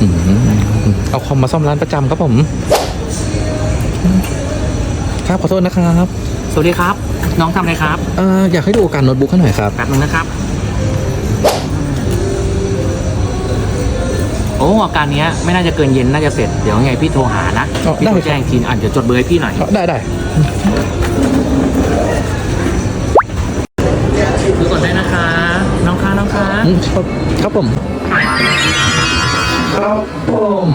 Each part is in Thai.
อืมเอาคอมมาซ่อมร้านประจำครับผม ครับขอโทษนะครับสวัสดีครับ น้องทำอะไรครับเอ่ออยากให้ดูอาการโน้ตบุ๊กให้หน่อยครับ แป๊บนึงนะครับ โอ้อาการเนี้ยไม่น่าจะเกินเย็นน่าจะเสร็จ เดี๋ยวยังไงพี่โทรหานะอ๋อพี่ได้โทรครับ แจ้งอีกทีอะเดี๋ยวจดเบอร์ให้พี่หน่อยได้ได้ดูก่อนได้นะคะ น้องคะน้องคะ อืมครับครับผม ครับผม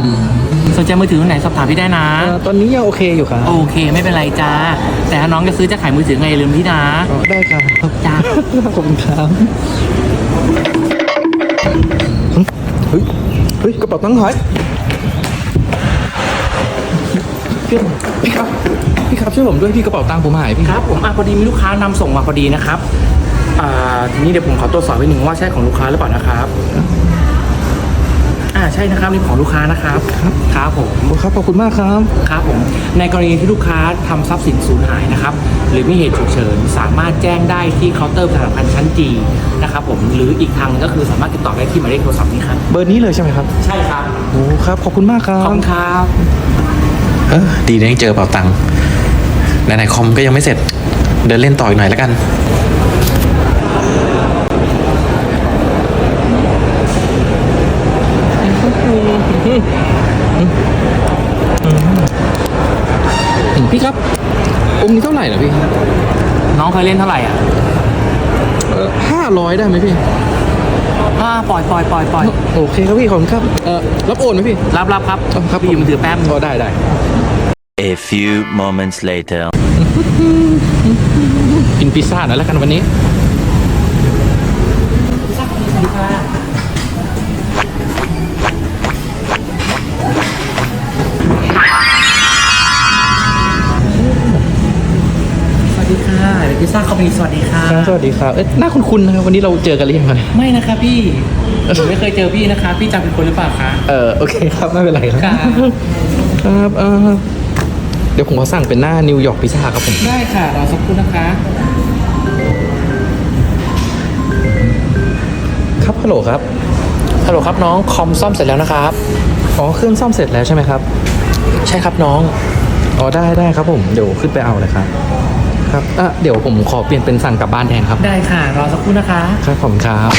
สนใจมือถือรุ่นไหนสอบถามพี่ได้นะ เอ่อตอนนี้ยังโอเคอยู่ครับโอเคไม่เป็นไรจ้า แต่ถ้าน้องจะซื้อจะขายมือถือไงอย่าลืมพี่นะอ๋อได้ครับจ้า ขอบคุณครับเฮ้ยเฮ้ยกระเป๋าตังค์หายพี่พี่ครับพี่ครับช่วยผมด้วยพี่กระเป๋าตังค์ผมหายพี่ครับผมอะพอดีมีลูกค้านำส่งมาพอดีนะครับ อ่าทีนี้เดี๋ยวผมขอตรวจสอบไว้หนึ่งว่าใช่ของลูกค้าหรือเปล่านะครับ อ่าใช่นะครับนี่ของลูกค้านะครับครับครับผม โอ้ครับขอบคุณมากครับ ครับผมในกรณีที่ลูกค้าทำทรัพย์สินสูญหายนะครับ หรือมีเหตุฉุกเฉินสามารถแจ้งได้ที่เคาน์เตอร์ประชาสัมพันธ์ชั้นจีนะครับผมหรืออีกทางก็คือสามารถติดต่อได้ที่หมายเลขโทรศัพท์นี้ครับเบอร์นี้เลยใช่ไหมครับใช่ครับโอ้ครับขอบคุณมากครัขอบบคุณครับ เออดีนะยังเจอเป่าตังค์ไหนๆคอมก็ยังไม่เสร็จ เดินเล่นต่ออีกหน่อยแล้วกัน พี่ครับ องค์นี้เท่าไหร่เหรอพี่น้องเคยเล่นเท่าไหร่อะห้าร้อยได้ไหมพี่อ่าปล่อยปล่อยปล่อยปล่อยโอเคครับพี่ขอบคุณครับเอ่อรับโอนไหมพี่รับรับครับอ๋อครับพี่ยืมมือถือแป๊บอ๋อได้ได้ A few moments later. กินพิซซ่าหน่อยแล้วกันวันนี้สวัส ดีค่ะพิซซ่าคอมพานีสวัสดีค่ะ ครับสวัสดีครับเอ๊ะหน้าคุ้นๆนะครับวันนี้เราเจอกันหรือยังครับเนี่ย ไม่นะคะพี่ผมไม่เคยเจอพี่นะคะ พี่จำเป็นคนหรือเปล่าคะ เออโอเคครับไม่เป็นไรครับ ครับ ครับเออเดี๋ยวผมขอสั่งเป็นหน้านิวยอร์กพิซซ่าครับผม ได้ค่ะรอสักครู่นะคะ ครับฮัลโหลครับฮัลโหลครับน้องคอมซ่อมเสร็จแล้วนะครับอ๋อเครื่องซ่อมเสร็จแล้วใช่ไหมครับ ใช่ครับน้องอ๋อได้ได้ครับผมเดี๋ยวขึ้นไปเอาเลยครับ ครับอะเดี๋ยวผมขอเปลี่ยนเป็นสั่งกลับบ้านแทนครับ ได้ค่ะ รอสักครู่นะคะ ครับผมครับ